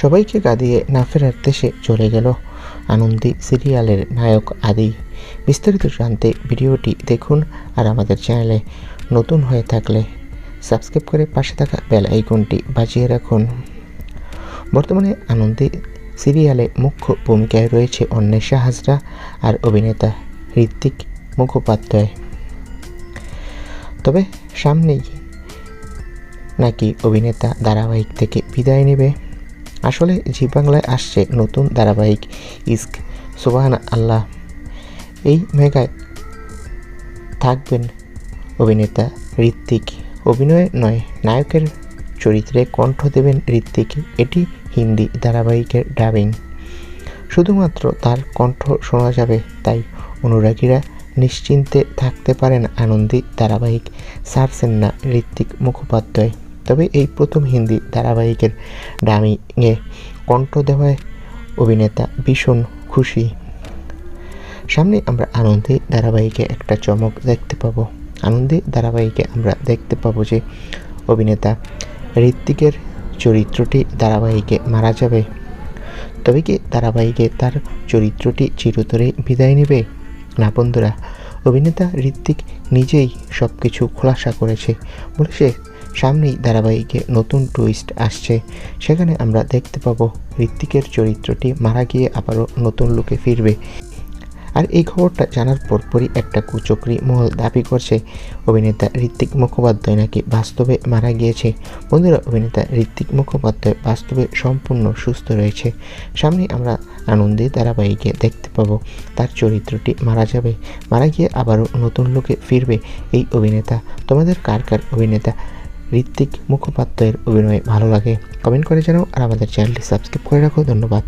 সবাইকে কাঁদিয়ে না ফেরার দেশে চলে গেল আনন্দী সিরিয়ালের নায়ক আদি। বিস্তারিত জানতে ভিডিওটি দেখুন আর আমাদের চ্যানেলে নতুন হয়ে থাকলে সাবস্ক্রাইব করে পাশে থাকা বেল আইকনটি বাজিয়ে রাখুন। বর্তমানে আনন্দী সিরিয়ালে মুখ্য ভূমিকায় রয়েছে অন্বেষা হাজরা আর অভিনেতা ঋত্বিক মুখোপাধ্যায়। তবে সামনেই নাকি অভিনেতা ধারাবাহিক থেকে বিদায় নেবে। আসলে জি বাংলায় আসছে নতুন ধারাবাহিক ইস্ক। সুবাহান আল্লাহ। এই মেগায় থাকবেন অভিনেতা ঋত্বিক অভিনয় নয়, নায়কের চরিত্রে কণ্ঠ দেবেন ঋত্বিক এটি হিন্দি ধারাবাহিকের ডাবিং। শুধুমাত্র তার কণ্ঠ শোনা যাবে, তাই অনুরাগীরা নিশ্চিন্তে থাকতে পারেন আনন্দী ধারাবাহিক ছাড়ছেন না ঋত্বিক মুখোপাধ্যায়। তবে এই প্রথম হিন্দি ধারাবাহিকের ডামিংয়ে কণ্ঠ দেওয়ায় অভিনেতা ভীষণ খুশি। সামনে আমরা আনন্দে ধারাবাহিকে একটা চমক দেখতে পাবো। আনন্দে ধারাবাহিকে আমরা দেখতে পাবো যে অভিনেতা ঋত্বিকের চরিত্রটি ধারাবাহিকে মারা যাবে। তবে কি ধারাবাহিকে তার চরিত্রটি চিরতরে বিদায় নেবে? না বন্ধুরা অভিনেতা ঋত্বিক নিজেই সব কিছু খোলাসা করেছে। বলেছে, সামনেই ধারাবাহিকে নতুন টুইস্ট আসছে। সেখানে আমরা দেখতে পাবো ঋত্বিকের চরিত্রটি মারা গিয়ে আবারও নতুন লোকে ফিরবে। আর এই খবরটা জানার পরপরই একটা কুচক্রি মহল দাবি করছে, অভিনেতা ঋত্বিক মুখোপাধ্যায় নাকি বাস্তবে মারা গিয়েছে। বন্ধুরা, অভিনেতা ঋত্বিক মুখোপাধ্যায় বাস্তবে সম্পূর্ণ সুস্থ রয়েছে। সামনে আমরা আনন্দে ধারাবাহিকে দেখতে পাবো, তার চরিত্রটি মারা যাবে, মারা গিয়ে আবারও নতুন লোকে ফিরবে। এই অভিনেতা, তোমাদের কার কার অভিনেতা ঋত্বিক মুখোপাধ্যায়ের অভিনয় ভালো লাগে? কমেন্ট করে জানাও আর আমাদের চ্যানেলটি সাবস্ক্রাইব করে রাখো। ধন্যবাদ।